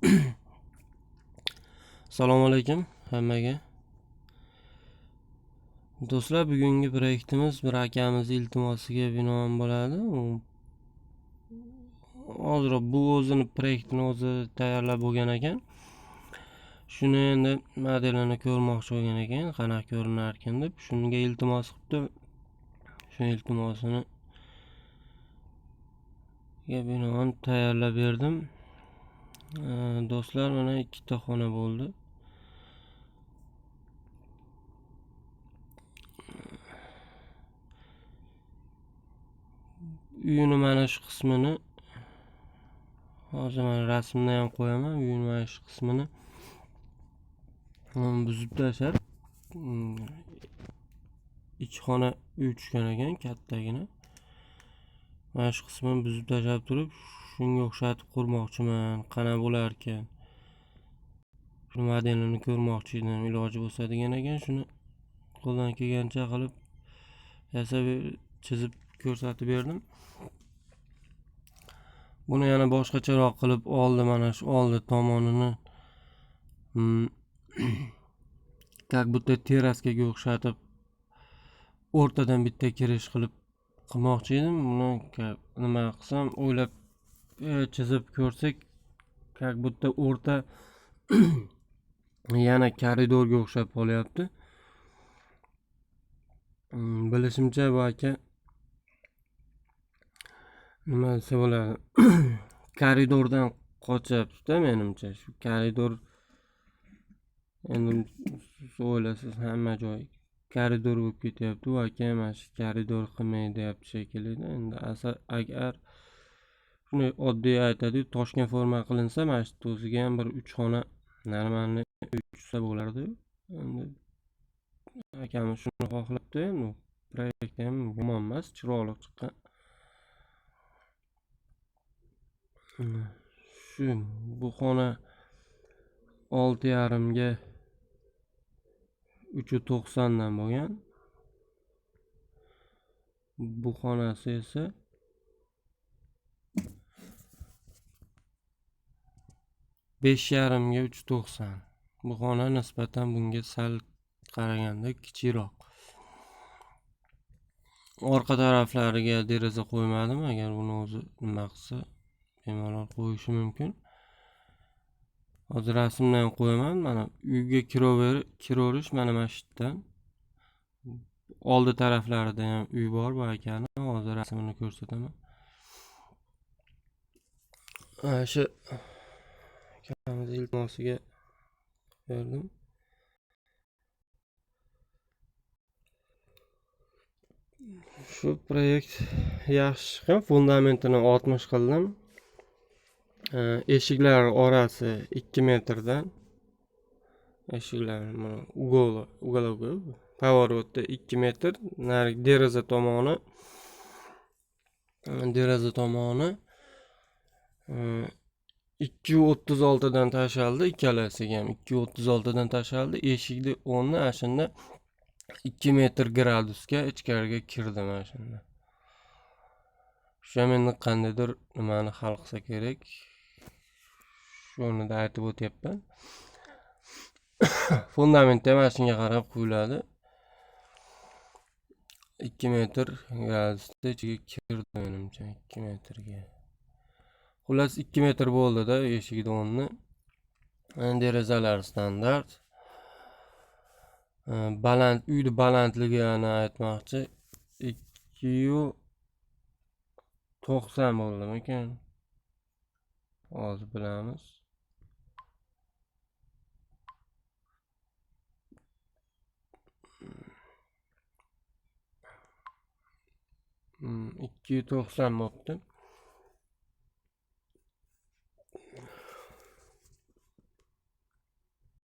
Assalomu alaykum hammaga. Do'stlar, bugungi proyektimiz bir akamiz iltimosiga binoan bo'ladi. U hozir bu o'zini proyektini o'zi tayyorlab bo'lgan ekan. Shuni endi modelini ko'rmoqchi bo'lgan ekan, qanaqa ko'rinarkan deb. Shunga iltimos qilibdi. Shu iltimosini binoan tayyorlab berdim. Ee, Do'stlar, mana ikkita xona bo'ldi. Uyini mana shu qismini hozir mana rasmni ham qo'yaman. Uyini mana shu qismini buzib tashlab mm, ikki xona uy tushgan ekan, kattagina. Mana shu qismini buzib tashlab turib, shunga o'xshatib qurmoqchiman. qana bo'larkan? Shu modelini ko'rmoqchi edim. Iloji bo'lsa degan ekan. Shuni qo'ldan kelgancha qilib yasab chizib ko'rsatib berdim. Buni yana boshqacharoq qilib oldi mana shu oldi tomonini mm. как будто teraskaga o'xshatib o'rtadan bitta kirish qilib qilmoqchi edim. Buni nima qilsam o'ylab chizib ko'rsak, как будто o'rta yana koridorga o'xshab qolyapti. Mm, Bilishimcha bu aka nima desa bo'ladi? Koridordan qochyapti-da menimcha. Shu koridor endi siz o'ylasiz hamma joy koridor bo'lib ketyapti. U aka mana shu koridor qilmay deyapti shekilli-da. Endi asa agar shunday oddiy aytadiku toshgan forma qilinsa, mana shu o'ziga ham bir uch xona normalniy uy tushsa bo'lardi. Endi akamiz shuni xohlabdi. Endi proyekt ham yomon emas, chiroyli chiqqan. Shu bu xona olti yarimga uch to'qsondan bo'lgan. Bu xonasi esa besh yarimga uch to'qson. Bu xona nisbatan bunga sal qaraganda kichikroq. Orqa taraflariga deraza qo'ymadim. Agar buni o'zi nima qilsa, bemalol qo'yishi mumkin. Hozir rasmni ham qo'yaman. Mana uyga kiraver kiraverish mana mana shu yerdan. Oldi taraflarida ham uy bor bu akani. Hozir rasmini ko'rsataman. Mana shu Kendinize iltimasıya verdim. Shu proyekt yaxshi chiqib, fundamentini 60 qildim. Eshiklar ee, orasi 2 metrdan. Eshiklar mana ugol, ugolovga pavorotda 2 metr, nari deraza tomoni deraza tomoni ee, e, 2.36 dan tashaldi. Ikkalasiga ham 2.36 dan tashaldi. Eshikni o'rni ana shunda 2 metr gradusga ichkariga kirdi mana shunda. Shu ham endi qandaydir nimani hal qilsa kerak. Shuni da aytib o'tyapman. Fundament ham mana shunga qarab quyiladi. 2 metr gradusda ichiga kirdi menimcha 2 metrga. Xullas 2 metr bo'ldi-da eshikni o'rni. Derazalar standart. Baland uyni balandligini aytmoqchi. 2.90 bo'ldimikan? Hozir bilamiz. Mm, 2.90 bo'pti.